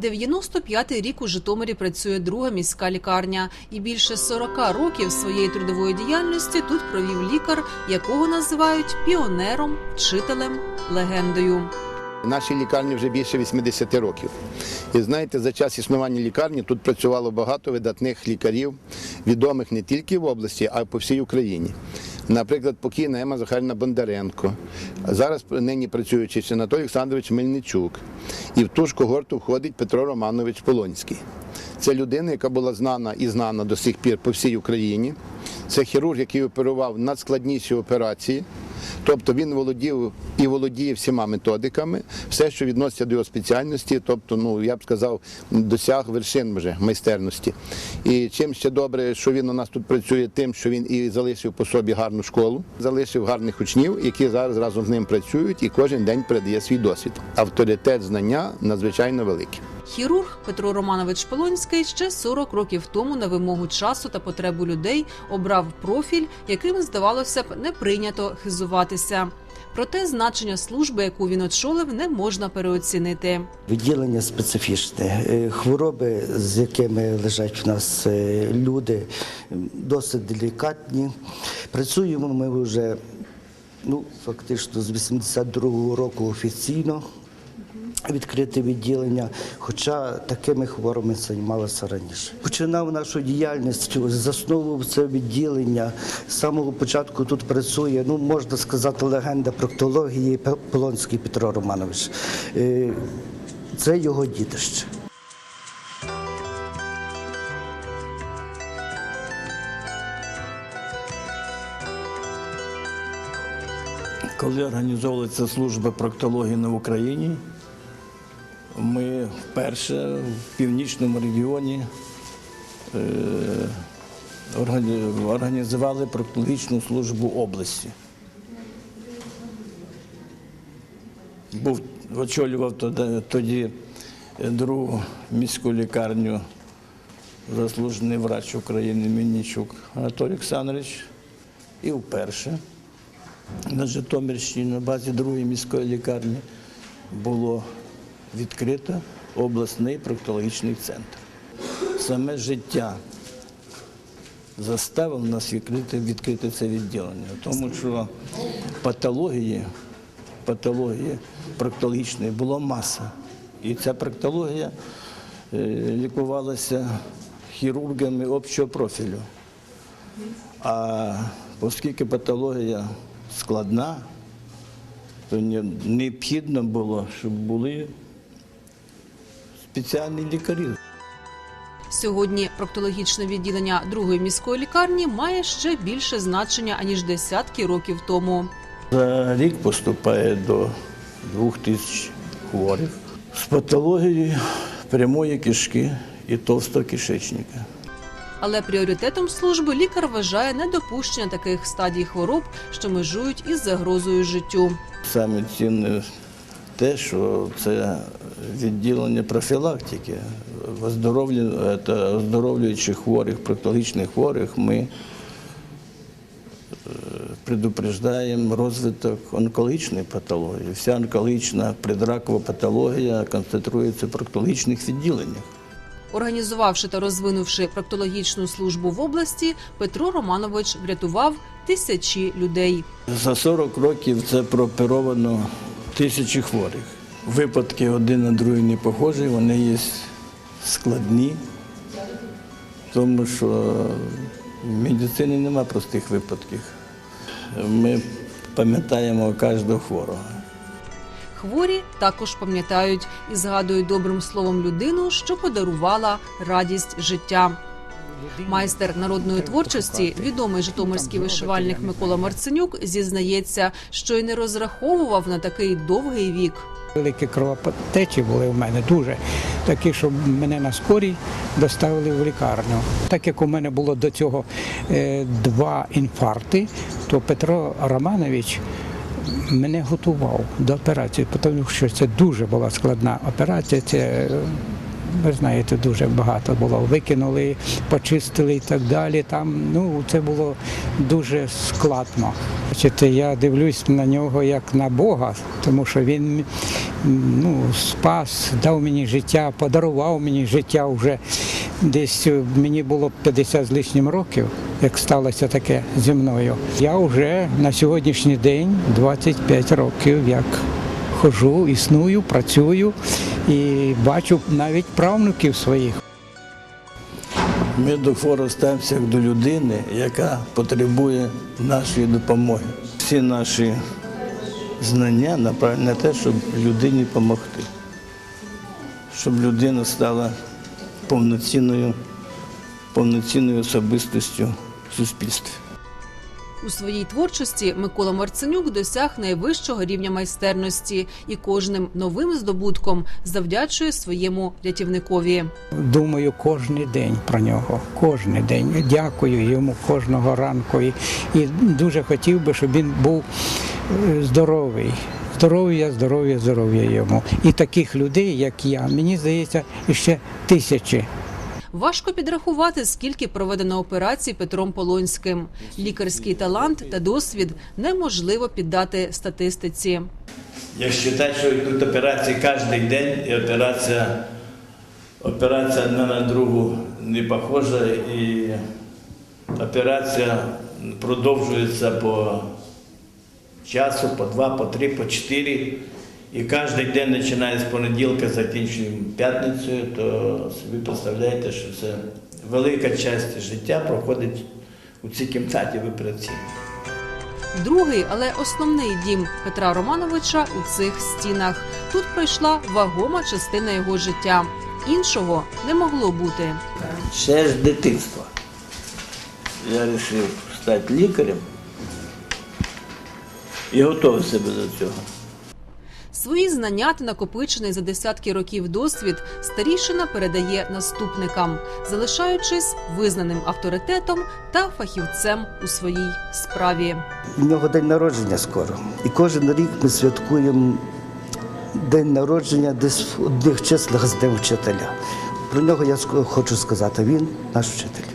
95-й рік у Житомирі працює друга міська лікарня, і більше 40 років своєї трудової діяльності тут провів лікар, якого називають піонером, вчителем, легендою. Нашій лікарні вже більше 80 років. І знаєте, за час існування лікарні тут працювало багато видатних лікарів, відомих не тільки в області, а й по всій Україні. Наприклад, покійна Ема Захарівна Бондаренко, зараз нині працюючий Анатолій Олександрович Мельничук. І в ту ж когорту входить Петро Романович Полонський. Це людина, яка була знана і знана до сих пір по всій Україні. Це хірург, який оперував надскладніші операції. Тобто він володів і володіє всіма методиками, все, що відноситься до його спеціальності, тобто, ну я б сказав, досяг вершин вже майстерності. І чим ще добре, що він у нас тут працює, тим, що він і залишив по собі гарну школу, залишив гарних учнів, які зараз разом з ним працюють і кожен день передає свій досвід. Авторитет знання надзвичайно великий. Хірург Петро Романович Полонський ще 40 років тому на вимогу часу та потребу людей обрав профіль, яким здавалося б не прийнято хизуватися. Проте значення служби, яку він очолив, не можна переоцінити. Відділення специфічне. Е, Хвороби, з якими лежать в нас е, люди, досить делікатні. Працюємо ми вже ну, фактично з 82-го року офіційно. Відкрите відділення, хоча такими хворими займалося раніше. Починав нашу діяльність, засновував це відділення. З самого початку тут працює, ну можна сказати, легенда проктології Полонський Петро Романович. Е, Це його дітище. Коли організовувалася служба проктології на Україні, ми вперше в північному регіоні е, організували проктологічну службу області. Очолював тоді, другу міську лікарню заслужений врач України Міннічук Анатолій Олександрович. І вперше на Житомирщині на базі другої міської лікарні було відкрито обласний проктологічний центр. Саме життя заставило нас відкрити, відкрити це відділення, тому що патології, патології проктологічної було маса. І ця проктологія е, лікувалася хірургами общого профілю. А оскільки патологія складна, то необхідно було, щоб були спеціальні лікарі. Сьогодні проктологічне відділення другої міської лікарні має ще більше значення аніж десятки років тому. За рік поступає до двох тисяч хворих з патологією прямої кишки і товстого кишечника. Але пріоритетом служби лікар вважає недопущення таких стадій хвороб, що межують із загрозою життю. Саме цінне те, що це відділення профілактики, це оздоровлюючи хворих, проктологічних хворих, ми е, предупреждаємо розвиток онкологічної патології. Вся онкологічна предракова патологія концентрується в проктологічних відділеннях. Організувавши та розвинувши проктологічну службу в області, Петро Романович врятував тисячі людей. За 40 років це прооперовано тисячі хворих. Випадки один на другий не похожі, вони є складні, тому що в медицині нема простих випадків. Ми пам'ятаємо кожного хворого. Хворі також пам'ятають і згадують добрим словом людину, що подарувала радість життя. Майстер народної творчості, відомий житомирський вишивальник Микола Марценюк, зізнається, що й не розраховував на такий довгий вік. Великі кровопотечі були у мене дуже такі, що мене на скорій доставили в лікарню. Так як у мене було до цього е, два інфаркти, то Петро Романович мене готував до операції, тому що це дуже була складна операція. Це е, ви знаєте, дуже багато було. Викинули, почистили і так далі. Там ну це було дуже складно. Бачите, я дивлюсь на нього як на Бога, тому що він ну, спас, дав мені життя, подарував мені життя вже десь е, мені було 50 з лишнім років, як сталося таке зі мною. Я вже на сьогоднішній день 25 років як хожу, існую, працюю і бачу навіть правнуків своїх. Ми до хворого ставимося як до людини, яка потребує нашої допомоги. Всі наші знання направлені на те, щоб людині допомогти, щоб людина стала повноцінною, повноцінною особистостю в суспільстві. У своїй творчості Микола Марценюк досяг найвищого рівня майстерності і кожним новим здобутком завдячує своєму рятівникові. Думаю кожен день про нього. Кожен день. Дякую йому кожного ранку. І, і дуже хотів би, щоб він був е, здоровий. Здоров'я, здоров'я, здоров'я йому. І таких людей, як я, мені здається, ще тисячі. Важко підрахувати, скільки проведено операцій Петром Полонським. Лікарський талант та досвід неможливо піддати статистиці. Я вважаю, що йдуть операції кожен день, і операція, операція одна на другу не похожа, і операція продовжується по часу, по два, по три, по чотири. І кожен день, починає з понеділка, закінчуємо п'ятницею, то собі представляєте, що це велика частина життя проходить у цій кімнаті в операційній. Другий, але основний дім Петра Романовича у цих стінах. Тут пройшла вагома частина його життя. Іншого не могло бути. Ще з дитинства. Я вирішив стати лікарем і готовий себе до цього. Свої знання та накопичений за десятки років досвід старішина передає наступникам, залишаючись визнаним авторитетом та фахівцем у своїй справі. У нього день народження скоро. І кожен рік ми святкуємо день народження десь в одних числах з Днем вчителя. Про нього я хочу сказати, він наш вчитель.